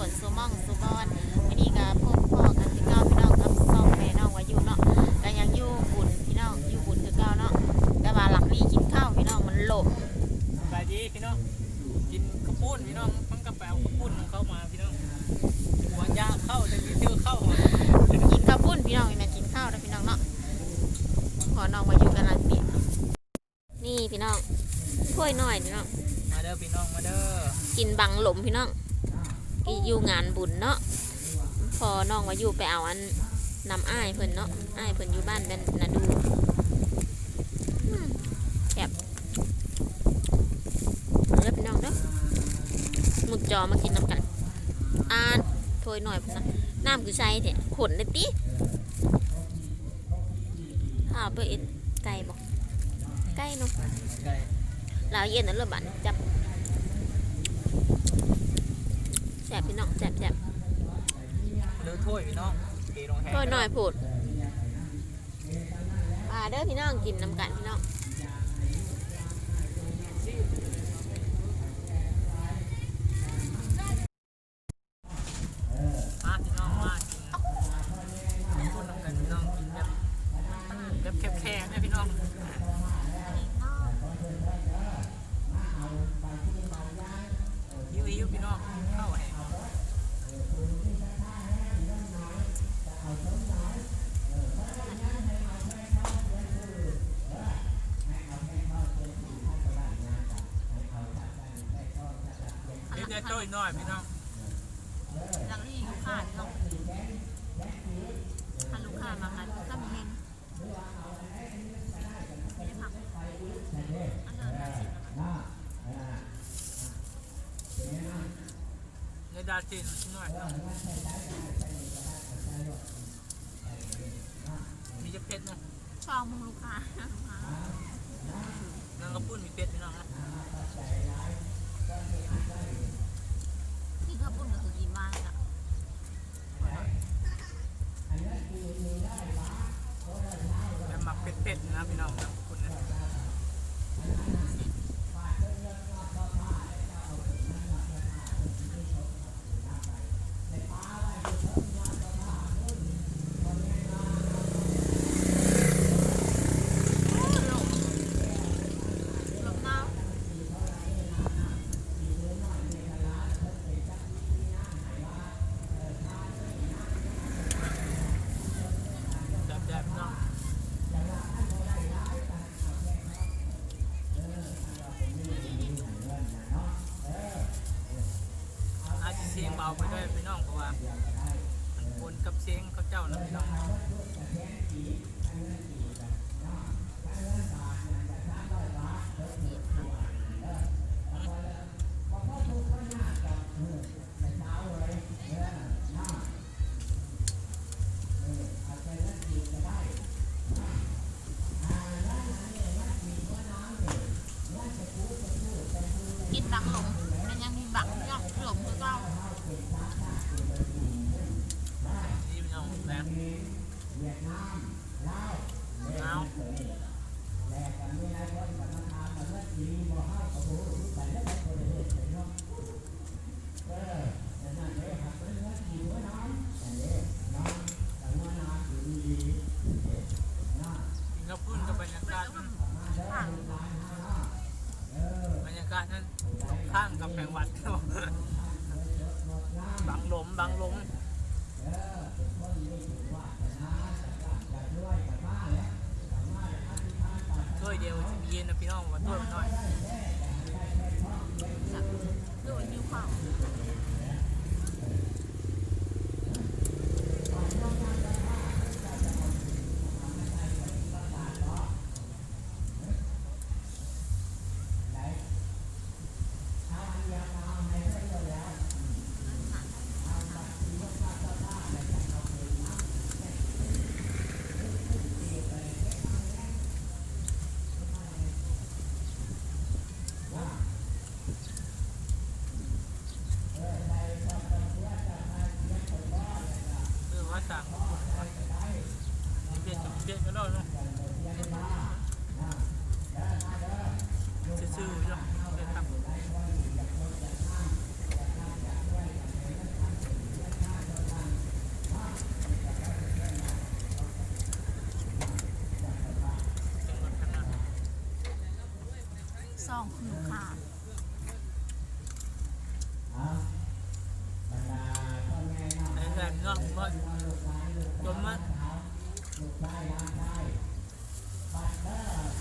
คนซูมองซูบอนวันนี้ก็พบพ่อกันที่เก้าพี่น้องกับซองแม่น้องวายุเนาะก็ยังอยู่บุญพี่น้องอยู่บุญคือเก้าเนาะแต่ว่าหลักนี่กินข้าวพี่น้องมันหลบสบายดีพี่น้องกินข้าวปุ้นพี่น้องมันกระแปวข้าวปุ้นของเขามาพี่น้องหัวยาเข้าแต่มีเที่ยวเข้ามากินข้าวปุ้นพี่น้องนี่นะกินข้าวนะพี่น้องเนาะขอน้องวายุกันลังติดนี่พี่น้องถ้วยหน่อยพี่น้องมาเด้อพี่น้องมาเด้อกินบังหลมพี่น้อง อีอยู่งานบุญเนาะพอน้องวายุไปเอาอันนำอ้ายเพิ่นเนาะอ้ายเพิ่นอยู่บ้านเป็นนาดูอืมแซ่บเอาเด้อพี่น้องเด้อหมุดจอมากินน้ำกันอ่านถ้วยหน่อยพุ่นนะน้ำคือใส่เนี่ยขนเลยติข้าวไปเอ็ดไก่บอกไก่เนาะไก่ลาวเย็นนั่นเลยบัดจับแส บพี่น้องแสบแสบเด้อถ้วยพี่น้องเทลงแห้งถ้วยหน่อยพูดมาเด้อพี่น้องกินน้ำกันพี่น้อง มาพี่น้องมากินข้าวปุ้นน้ำกันพี่น้องกินแบบแบบแคบๆเนี่ยพี่น้องหิวๆพี่น้องเข้าแห้ง เดี๋ยวจะโจ้ยน้อยพี่น้องหลังนี้ลูกค้าพี่น้องถ้าลูกค้ามากันก็มีเงินไม่ได้ผักอันเดิมาสิบแล้วกันเดี๋ยวดาจินน้อยมีจะเผ็ดนะชอบมึงลูกค้าลูกค้านางกระปุ้นมีเผ็ดพี่น้องนะ ถ้าปุ้นก็คือกินมากอะหมักเป็ดๆนะพี่น้องครับปุ้นนะแซ่บๆพี่น้องอาจ จะเสียงเบาไปด้วยพี่น้องเพราะว่ามันปนกับเสียงเขาเจ้านะพี่น้องกินบังหลงมันยังมีบังย่องหลงคือเก่า นี่พี่น้องแบบเอา กินข้าวปุ้นกับบรรยากาศมันบรรยากาศนั้นตรงข้างกับแผงวัด บังลมบังลมถ้วย เดียวจะมีเย็นนะพี่น้องว่าถ้วมันน้อย ส่องคือขาด ไอ้แบบเนาะบ่จมมา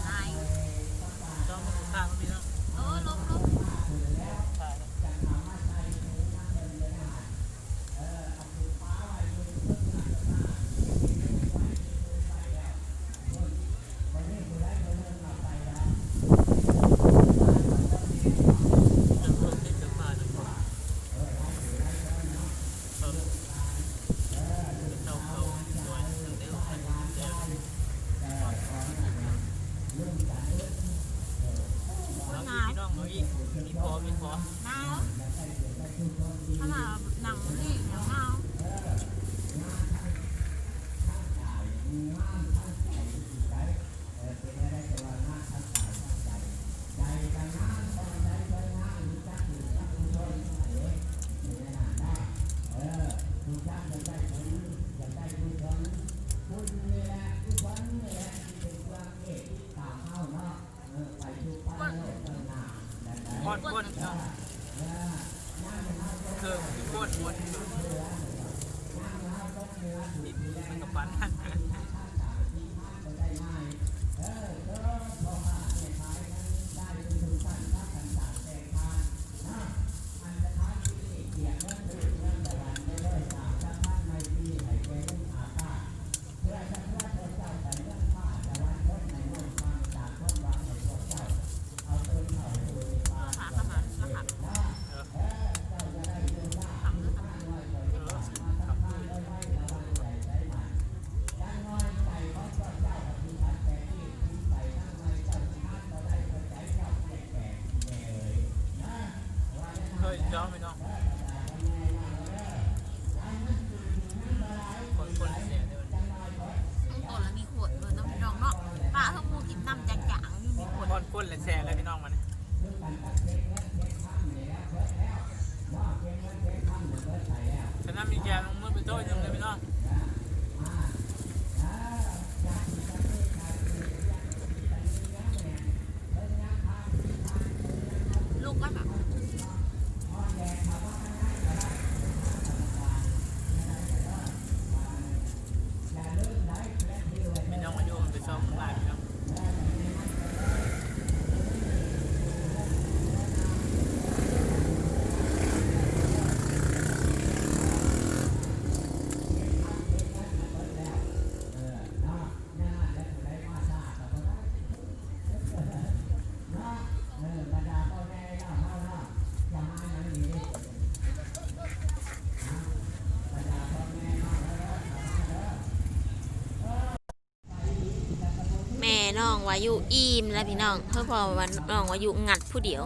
นาย จอมมาข้างพี่น้อง เออลบลบ ใช่จะเพิ่มที่จะมาจะมาเออเข้าเข้าตัวนึงเดียวให้เดียวน้องพี่น้องน้องอีมีพอมีพอ หนาวขนาดหนังนี่ยังหนาว ปอนปอนเนาะเคือปอนปอน มันกับปัน ขาขนาดรหัสทำแล้วทำ เคยย้อมไหมน้องคนคนเสียเดี๋ยว ต้นแล้วมีขวดเลยน้ำรองเนาะป้าเขามูกินน้ำจางๆอยู่มีขวด คนคนเลยแชร์เลยพี่น้องมันฉะนั้นมีแกงมือไปโต้ยังเลยพี่น้อง ลูกก็แบบ พี่น้องมาโยมไปซ่อมลายพี่น้อง แม่น้อง วายุอิ่มแล้วพี่น้องเพื่อพอวันน้องวายุงัดผู้เดียว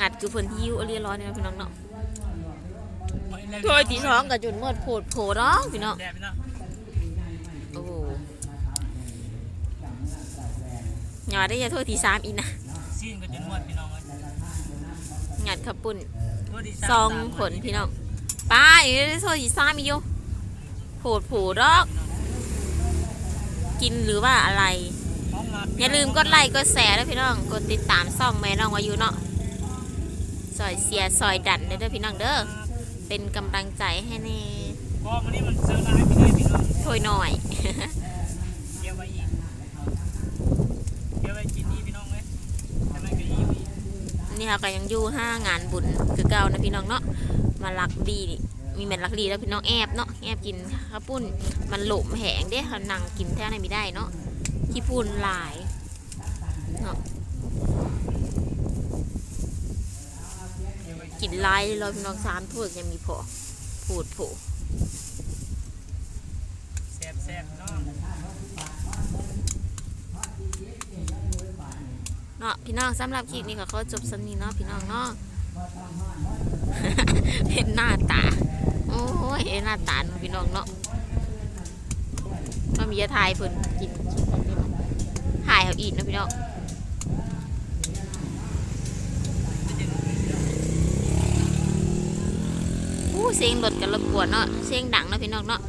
งัดคือเพิ่นหิวเอเรียร้อนนี่พี่น้องเนาะถ้วยที่ท้องกับจุนหมดโผดโผเนาะพี่น้องแดพี่น้องโอ้โหอย่าได้ยาถ้วยที่สามอีกนะซีนก็จนหมดพี่น้องงัดขับปุ่นซองผลพี่น้องป้าอยู่ได้ถ้วยที่สามอีกอยู่โผดโผดอกกินหรือว่าอะไร องมาอย่าลืมกดไลค์กดแชร์ด้วยพี่น้องกดติดตามซ่องแม่น้องวายุเนาะซอยเสียซอยดันเด้อพี่น้องเด้อเป็นกำลังใจให้แน่ก็วันนี้มันเซอร์ไลน์ไปเลยพี่น้องถ้วยหน่อย เกี่ยวไว้อีกเกี่ยวไว้กินนี่พี่น้องเลยทำไมก็อิ่มอีกนี่ค่ะก็ยังอยู่ห้างานบุญคือเก่านะพี่น้องเนาะมาลักดีนี่มีแม่นลักดีแล้วพี่น้องแอบเนาะแอบกินข้าวปุ้นมันหลมแหงเด้เขานั่งกินแท้ไหนไม่ได้เนาะ ขี้ปุ่นหลายเนาะกินลายเลยพี่น้องสามถ้วยยังมีพอพูดโผแซ่บแซ่บพี่น้องเนาะพี่น้องสำหรับคลิปนี้ก็ขอจบสำนี้เนาะพี่น้องเนาะเห็นหน้าตา โอ้ยเห็นหน้าตาพี่น้องเนาะก็มียาทายเพิ่นกิน กินของนี่เนายเอาอีกเนาะพี่น้องอู้เสียงรถกันรบกวนเนาะเสียงดังเนาะพี่น้องเนาะ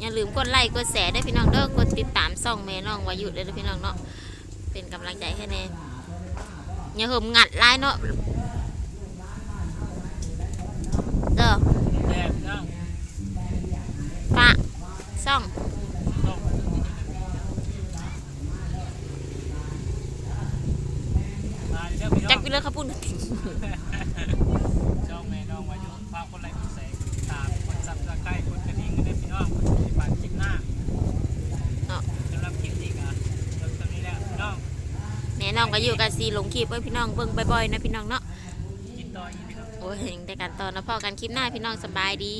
อย่าลืมกดไลค์กดแชร์ได้วยพี่น้องเด้อกดติดตามส่องแม่น้องวายุเด้อพี่น้องเนาะเป็นกำลังใจให้แน่อย่าเหิมงัดไลายเนาะเด้อ แซ่บพี่น้อง ฝากส่อง ต้มมาเด้ อพี่น้จัอกงไปเลยครับปุ่นช่องแม่น้องวายุฝากคนไลค์กดแชร์กดติดตามกดซับสไครต์กดกระดิ่งกันด้พี่น้องสิบาทคลิปหน้าเนาะสำหรับคลิปนี้ก็จบตรงนี้แล้วพี่น้องแม่น้องก็อยู่กับซีหลงคลิปไว้พี่น้องเบิ่งบ่อยๆนะพี่น้องเนาะกินต่ออีกพี่น้องโอ้ยแต่กันต่อนะพ่อกันคลิปหน้าพี่น้องสบายดี